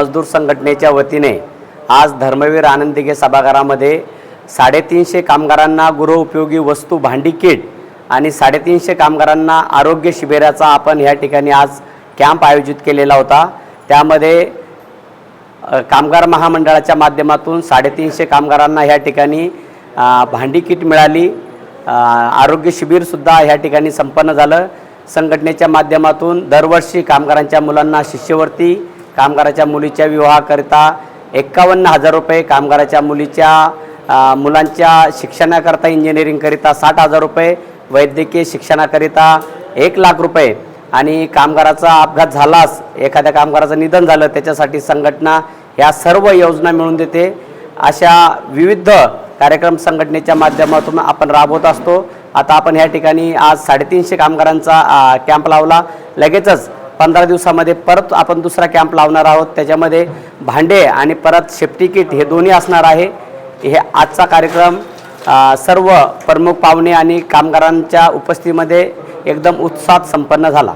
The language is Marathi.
मजदूर संघटनेच्या वतीने आज धर्मवीर आनंदिगे सभागारामध्ये साडेतीनशे कामगारांना गृहउपयोगी वस्तू भांडी किट आणि साडेतीनशे कामगारांना आरोग्य शिबिराचा आपण ह्या ठिकाणी आज कॅम्प आयोजित केलेला होता. त्यामध्ये कामगार महामंडळाच्या माध्यमातून साडेतीनशे कामगारांना ह्या ठिकाणी भांडी किट मिळाली. आरोग्य शिबिरसुद्धा ह्या ठिकाणी संपन्न झालं. संघटनेच्या माध्यमातून दरवर्षी कामगारांच्या मुलांना शिष्यवृत्ती कामगाराच्या मुलीच्या विवाहाकरिता एक्कावन्न हजार रुपये कामगाराच्या मुलीच्या मुलांच्या शिक्षणाकरता इंजिनिअरिंगकरिता साठ हजार रुपये वैद्यकीय शिक्षणाकरिता एक लाख रुपये. आणि कामगाराचा अपघात झालाच एखाद्या कामगाराचं निधन झालं त्याच्यासाठी संघटना ह्या सर्व योजना मिळून देते. अशा विविध कार्यक्रम संघटनेच्या माध्यमातून आपण राबवत असतो. आता आपण ह्या ठिकाणी आज साडेतीनशे कामगारांचा कॅम्प लावला. लगेचच पंधरा दिवसामध्ये परत आपण दुसरा कॅम्प लावणार आहोत. त्याच्यामध्ये भांडे आणि परत सेफ्टी किट हे दोन्ही असणार आहे. हे आजचा कार्यक्रम सर्व प्रमुख पाहुणे आणि कामगारांच्या उपस्थितीमध्ये एकदम उत्साहात संपन्न झाला.